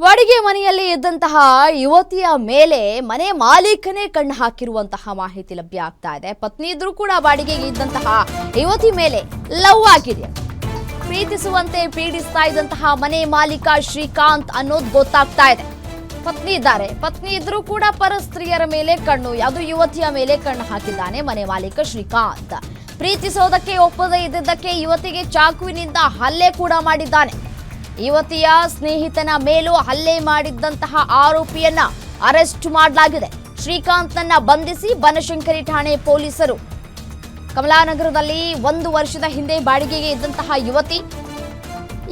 ಬಾಡಿಗೆ ಮನೆಯಲ್ಲಿ ಇದ್ದಂತಹ ಯುವತಿಯ ಮೇಲೆ ಮನೆ ಮಾಲೀಕನೇ ಕಣ್ಣು ಹಾಕಿರುವಂತಹ ಮಾಹಿತಿ ಲಭ್ಯ ಆಗ್ತಾ ಇದೆ. ಪತ್ನಿ ಇದ್ರೂ ಕೂಡ ಬಾಡಿಗೆಗೆ ಇದ್ದಂತಹ ಯುವತಿ ಮೇಲೆ ಲವ್ ಆಗಿದೆ. ಪ್ರೀತಿಸುವಂತೆ ಪೀಡಿಸ್ತಾ ಇದ್ದಂತಹ ಮನೆ ಮಾಲೀಕ ಶ್ರೀಕಾಂತ್ ಅನ್ನೋದು ಗೊತ್ತಾಗ್ತಾ ಇದೆ. ಪತ್ನಿ ಇದ್ದಾರೆ. ಪತ್ನಿ ಇದ್ರೂ ಕೂಡ ಪರಸ್ತ್ರೀಯರ ಮೇಲೆ ಕಣ್ಣು, ಯಾವುದು ಯುವತಿಯ ಮೇಲೆ ಕಣ್ಣು ಹಾಕಿದ್ದಾನೆ ಮನೆ ಮಾಲೀಕ ಶ್ರೀಕಾಂತ್. ಪ್ರೀತಿಸೋದಕ್ಕೆ ಒಪ್ಪದೇ ಇದ್ದಿದ್ದಕ್ಕೆ ಯುವತಿಗೆ ಚಾಕುವಿನಿಂದ ಹಲ್ಲೆ ಕೂಡ ಮಾಡಿದ್ದಾನೆ. ಯುವತಿಯ ಸ್ನೇಹಿತನ ಮೇಲೂ ಹಲ್ಲೆ ಮಾಡಿದ್ದಂತಹ ಆರೋಪಿಯನ್ನ ಅರೆಸ್ಟ್ ಮಾಡಲಾಗಿದೆ. ಶ್ರೀಕಾಂತ್ನನ್ನ ಬಂಧಿಸಿ ಬನಶಂಕರಿ ಠಾಣೆ ಪೊಲೀಸರು. ಕಮಲಾನಗರದಲ್ಲಿ ಒಂದು ವರ್ಷದ ಹಿಂದೆ ಬಾಡಿಗೆಗೆ ಇದ್ದಂತಹ ಯುವತಿ,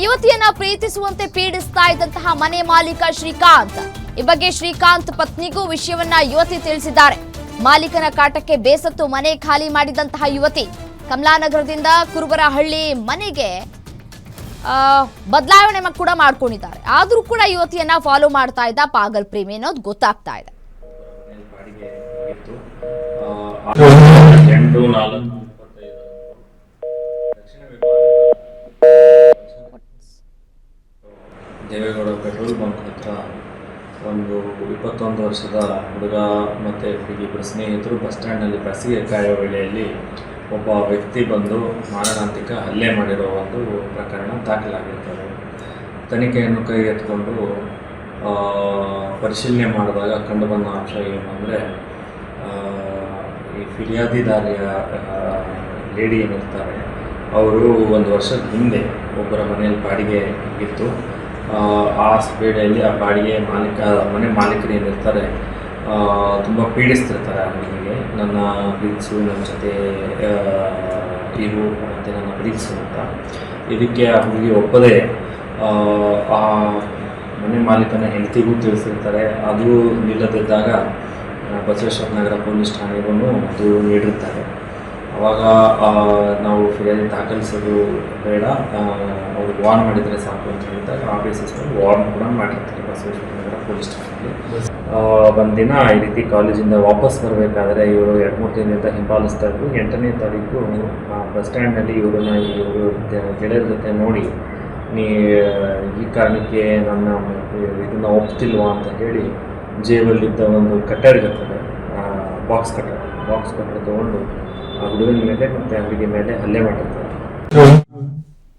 ಯುವತಿಯನ್ನ ಪ್ರೀತಿಸುವಂತೆ ಪೀಡಿಸ್ತಾ ಇದ್ದಂತಹ ಮನೆ ಮಾಲೀಕ ಶ್ರೀಕಾಂತ್. ಈ ಬಗ್ಗೆ ಶ್ರೀಕಾಂತ್ ಪತ್ನಿಗೂ ವಿಷಯವನ್ನ ಯುವತಿ ತಿಳಿಸಿದ್ದಾರೆ. ಮಾಲೀಕನ ಕಾಟಕ್ಕೆ ಬೇಸತ್ತು ಮನೆ ಖಾಲಿ ಮಾಡಿದಂತಹ ಯುವತಿ, ಕಮಲಾನಗರದಿಂದ ಕುರುಬರಹಳ್ಳಿ ಮನೆಗೆ ಬದಲಾವಣೆ ಕೂಡ ಮಾಡ್ಕೊಂಡಿದ್ದಾರೆ. ಆದ್ರೂ ಕೂಡ ಯುವತಿಯನ್ನ ಫಾಲೋ ಮಾಡ್ತಾ ಇದ್ದ ಪಾಗಲ್ ಪ್ರೇಮಿ ಅನ್ನೋದು ಗೊತ್ತಾಗ್ತಾ ಇದೆ. ದೇವೇಗೌಡ ಪೆಟ್ರೋಲ್ ಬಂಕ್ ಹತ್ರ ಒಂದು ಇಪ್ಪತ್ತೊಂದು ವರ್ಷದ ಹುಡುಗ ಮತ್ತು ಇಬ್ಬರು ಸ್ನೇಹಿತರು ಬಸ್ ಸ್ಟ್ಯಾಂಡ್ನಲ್ಲಿ ಬಸ್ಸಿಗೆ ಕಾಯೋ ವೇಳೆಯಲ್ಲಿ ಒಬ್ಬ ವ್ಯಕ್ತಿ ಬಂದು ಮಾರಣಾಂತಿಕ ಹಲ್ಲೆ ಮಾಡಿರೋ ಒಂದು ಪ್ರಕರಣ ದಾಖಲಾಗಿರ್ತದೆ. ತನಿಖೆಯನ್ನು ಕೈಗೆತ್ತಿಕೊಂಡು ಆ, ಪರಿಶೀಲನೆ ಮಾಡಿದಾಗ ಕಂಡುಬಂದ ಅಂಶ ಏನು ಅಂದರೆ ಈ ಫಿರ್ಯಾದಿದಾರಿಯ ಲೇಡಿ ಏನಿರ್ತಾರೆ ಅವರು ಒಂದು ವರ್ಷದ ಹಿಂದೆ ಒಬ್ಬರ ಮನೆಯಲ್ಲಿ ಬಾಡಿಗೆ ಇತ್ತು. ಆ, ಸ್ಪೀಡಲ್ಲಿ ಆ ಬಾಡಿಗೆ ಮಾಲೀಕ ಮನೆ ಮಾಲೀಕರು ಏನಿರ್ತಾರೆ ತುಂಬ ಪೀಡಿಸ್ತಿರ್ತಾರೆ ಆ ಹುಡುಗಿಗೆ ನನ್ನ ಪ್ರೀತಿಸು ನನ್ನ ಜೊತೆ ಇರು ಮತ್ತು ನನ್ನ ಪ್ರೀತಿಸು ಅಂತ ಇದಕ್ಕೆ ಆ ಹುಡುಗಿ ಒಪ್ಪದೇ ಆ, ಮನೆ ಮಾಲೀಕನ ಹೆಂಡತಿಗೂ ತಿಳಿಸಿರ್ತಾರೆ. ಅದು ನಿಲ್ಲದಿದ್ದಾಗ ಬಸವೇಶ್ವರ ನಗರ ಪೊಲೀಸ್ ಠಾಣೆಗೂ ದೂರು ನೀಡಿರ್ತಾರೆ. ಆವಾಗ ನಾವು ಫಿರ್ಯಾದಿ ದಾಖಲಿಸೋದು ಬೇಡ. ಅವರು ವಾರ್ನ್ ಮಾಡಿದರೆ ಸಾಕು ಅಂತ ಹೇಳಿದಾಗ ಆ ವಾರ್ನ್ ಕೂಡ ಮಾಡಿರ್ತಾರೆ ಬಸವೇಶ್ವರ ನಗರ ಪೊಲೀಸ್ ಠಾಣೆಗೆ ಒಂದಿನ ಈ ರೀತಿ ಕಾಲೇಜಿಂದ ವಾಪಸ್ ಬರಬೇಕಾದ್ರೆ ಇವರು ಎರಡು, ಮೂರು ದಿನದಿಂದ ಹಿಂಬಾಲಿಸ್ತಾ ಇದ್ರು. ಎಂಟನೇ ತಾರೀಕು ಬಸ್ ಸ್ಟ್ಯಾಂಡ್ನಲ್ಲಿ ಇವರನ್ನ ಇವರು ಗೆಳೆಯರ ಜೊತೆ ನೋಡಿ, ನೀ, ಈ ಕಾರಣಕ್ಕೆ ನನ್ನ ಇದನ್ನು ಒಪ್ತಿಲ್ವಾ ಅಂತ ಹೇಳಿ ಜೇಬಲ್ಲಿದ್ದ ಒಂದು ಕಟ್ಟಡ ಇರ್ತದೆ. ಬಾಕ್ಸ್ ಕಟ್ಟಡ ಬಾಕ್ಸ್ ಕಟ್ಟಡ ತೊಗೊಂಡು ಆ ಹುಡುಗನ ಮೇಲೆ ಮತ್ತು ಅಂಗಡಿ ಮೇಲೆ ಹಲ್ಲೆ ಮಾಡಿರ್ತಾರೆ.